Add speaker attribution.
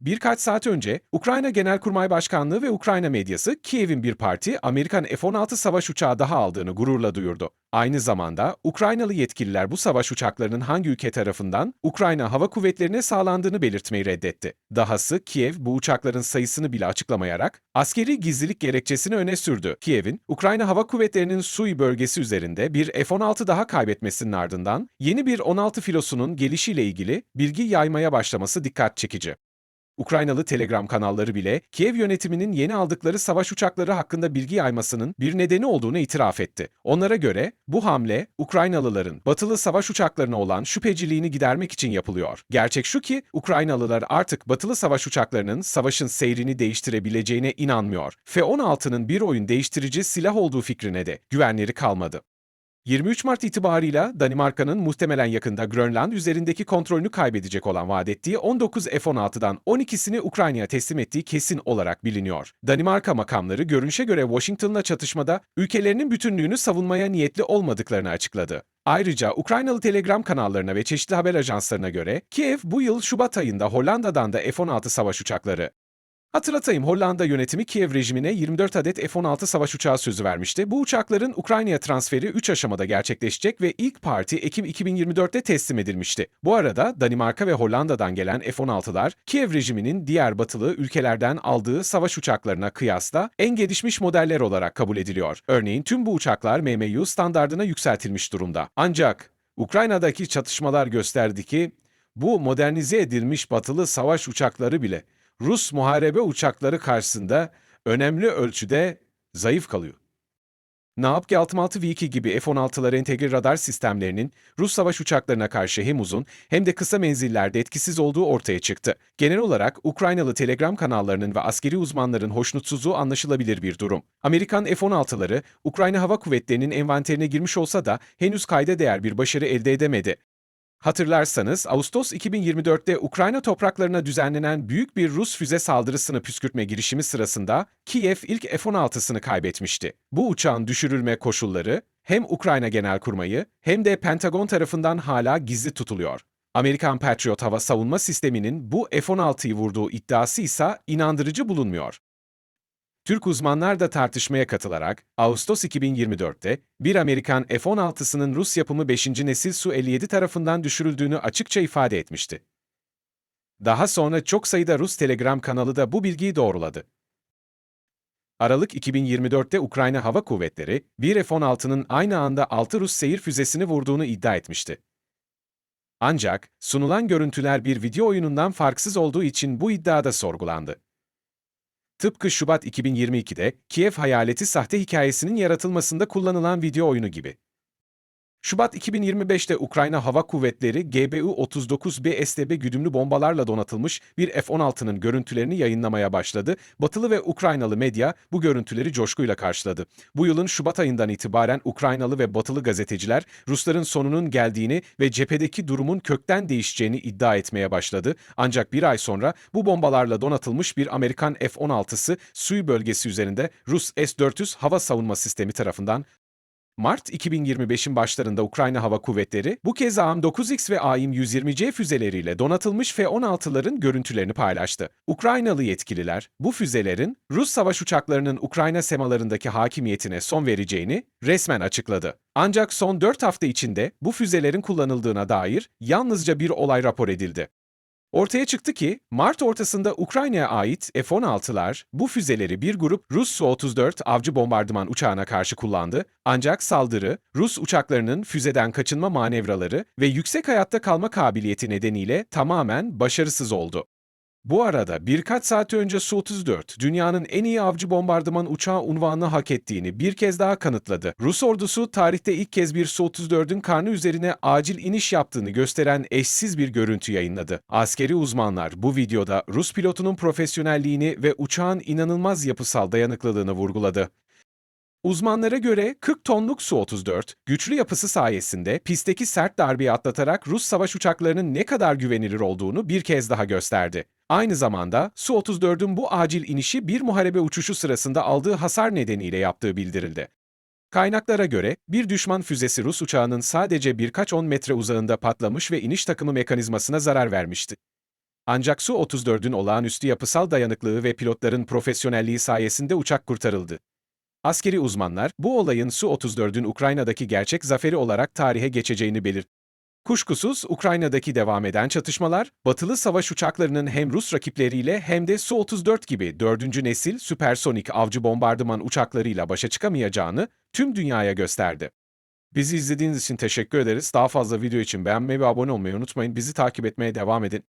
Speaker 1: Birkaç saat önce Ukrayna Genelkurmay Başkanlığı ve Ukrayna medyası Kiev'in bir parti Amerikan F-16 savaş uçağı daha aldığını gururla duyurdu. Aynı zamanda Ukraynalı yetkililer bu savaş uçaklarının hangi ülke tarafından Ukrayna Hava Kuvvetleri'ne sağlandığını belirtmeyi reddetti. Dahası Kiev bu uçakların sayısını bile açıklamayarak askeri gizlilik gerekçesini öne sürdü. Kiev'in Ukrayna Hava Kuvvetleri'nin Sui bölgesi üzerinde bir F-16 daha kaybetmesinin ardından yeni bir 16 filosunun gelişiyle ilgili bilgi yaymaya başlaması dikkat çekici. Ukraynalı Telegram kanalları bile Kiev yönetiminin yeni aldıkları savaş uçakları hakkında bilgi yaymasının bir nedeni olduğunu itiraf etti. Onlara göre bu hamle Ukraynalıların batılı savaş uçaklarına olan şüpheciliğini gidermek için yapılıyor. Gerçek şu ki Ukraynalılar artık batılı savaş uçaklarının savaşın seyrini değiştirebileceğine inanmıyor. F-16'nın bir oyun değiştirici silah olduğu fikrine de güvenleri kalmadı. 23 Mart itibarıyla Danimarka'nın muhtemelen yakında Grönland üzerindeki kontrolünü kaybedecek olan vaat ettiği 19 F-16'dan 12'sini Ukrayna'ya teslim ettiği kesin olarak biliniyor. Danimarka makamları görünüşe göre Washington'la çatışmada ülkelerinin bütünlüğünü savunmaya niyetli olmadıklarını açıkladı. Ayrıca Ukraynalı Telegram kanallarına ve çeşitli haber ajanslarına göre Kiev bu yıl Şubat ayında Hollanda'dan da F-16 savaş uçakları Hatırlatayım Hollanda yönetimi Kiev rejimine 24 adet F-16 savaş uçağı sözü vermişti. Bu uçakların Ukrayna'ya transferi 3 aşamada gerçekleşecek ve ilk parti Ekim 2024'te teslim edilmişti. Bu arada Danimarka ve Hollanda'dan gelen F-16'lar Kiev rejiminin diğer batılı ülkelerden aldığı savaş uçaklarına kıyasla en gelişmiş modeller olarak kabul ediliyor. Örneğin tüm bu uçaklar MMU standardına yükseltilmiş durumda. Ancak Ukrayna'daki çatışmalar gösterdi ki bu modernize edilmiş batılı savaş uçakları bile Rus muharebe uçakları karşısında önemli ölçüde zayıf kalıyor. Naapki 66 V2 gibi F-16'lar entegre radar sistemlerinin Rus savaş uçaklarına karşı hem uzun hem de kısa menzillerde etkisiz olduğu ortaya çıktı. Genel olarak Ukraynalı Telegram kanallarının ve askeri uzmanların hoşnutsuzluğu anlaşılabilir bir durum. Amerikan F-16'ları Ukrayna Hava Kuvvetleri'nin envanterine girmiş olsa da henüz kayda değer bir başarı elde edemedi. Hatırlarsanız Ağustos 2024'te Ukrayna topraklarına düzenlenen büyük bir Rus füze saldırısını püskürtme girişimi sırasında Kiev ilk F-16'sını kaybetmişti. Bu uçağın düşürülme koşulları hem Ukrayna Genelkurmayı hem de Pentagon tarafından hala gizli tutuluyor. Amerikan Patriot hava savunma sisteminin bu F-16'yı vurduğu iddiası ise inandırıcı bulunmuyor. Türk uzmanlar da tartışmaya katılarak Ağustos 2024'te bir Amerikan F-16'sının Rus yapımı 5. nesil Su-57 tarafından düşürüldüğünü açıkça ifade etmişti. Daha sonra çok sayıda Rus Telegram kanalı da bu bilgiyi doğruladı. Aralık 2024'te Ukrayna Hava Kuvvetleri, bir F-16'nın aynı anda 6 Rus seyir füzesini vurduğunu iddia etmişti. Ancak sunulan görüntüler bir video oyunundan farksız olduğu için bu iddia da sorgulandı. Tıpkı Şubat 2022'de Kiev hayaleti sahte hikayesinin yaratılmasında kullanılan video oyunu gibi. Şubat 2025'te Ukrayna Hava Kuvvetleri GBU-39B STB güdümlü bombalarla donatılmış bir F-16'nın görüntülerini yayınlamaya başladı. Batılı ve Ukraynalı medya bu görüntüleri coşkuyla karşıladı. Bu yılın Şubat ayından itibaren Ukraynalı ve Batılı gazeteciler Rusların sonunun geldiğini ve cephedeki durumun kökten değişeceğini iddia etmeye başladı. Ancak bir ay sonra bu bombalarla donatılmış bir Amerikan F-16'sı Sui bölgesi üzerinde Rus S-400 hava savunma sistemi tarafından Mart 2025'in başlarında Ukrayna Hava Kuvvetleri bu kez AM-9X ve AIM-120C füzeleriyle donatılmış F-16'ların görüntülerini paylaştı. Ukraynalı yetkililer bu füzelerin Rus savaş uçaklarının Ukrayna semalarındaki hakimiyetine son vereceğini resmen açıkladı. Ancak son 4 hafta içinde bu füzelerin kullanıldığına dair yalnızca bir olay rapor edildi. Ortaya çıktı ki Mart ortasında Ukrayna'ya ait F-16'lar bu füzeleri bir grup Rus Su-34 avcı bombardıman uçağına karşı kullandı. Ancak saldırı Rus uçaklarının füzeden kaçınma manevraları ve yüksek hayatta kalma kabiliyeti nedeniyle tamamen başarısız oldu. Bu arada birkaç saat önce Su-34, dünyanın en iyi avcı bombardıman uçağı unvanını hak ettiğini bir kez daha kanıtladı. Rus ordusu tarihte ilk kez bir Su-34'ün karnı üzerine acil iniş yaptığını gösteren eşsiz bir görüntü yayınladı. Askeri uzmanlar bu videoda Rus pilotunun profesyonelliğini ve uçağın inanılmaz yapısal dayanıklılığını vurguladı. Uzmanlara göre 40 tonluk Su-34, güçlü yapısı sayesinde pistteki sert darbeyi atlatarak Rus savaş uçaklarının ne kadar güvenilir olduğunu bir kez daha gösterdi. Aynı zamanda Su-34'ün bu acil inişi bir muharebe uçuşu sırasında aldığı hasar nedeniyle yaptığı bildirildi. Kaynaklara göre bir düşman füzesi Rus uçağının sadece birkaç on metre uzağında patlamış ve iniş takımı mekanizmasına zarar vermişti. Ancak Su-34'ün olağanüstü yapısal dayanıklığı ve pilotların profesyonelliği sayesinde uçak kurtarıldı. Askeri uzmanlar, bu olayın Su-34'ün Ukrayna'daki gerçek zaferi olarak tarihe geçeceğini belirtti. Kuşkusuz Ukrayna'daki devam eden çatışmalar, batılı savaş uçaklarının hem Rus rakipleriyle hem de Su-34 gibi 4. nesil süpersonik avcı bombardıman uçaklarıyla başa çıkamayacağını tüm dünyaya gösterdi. Bizi izlediğiniz için teşekkür ederiz. Daha fazla video için beğenmeyi ve abone olmayı unutmayın. Bizi takip etmeye devam edin.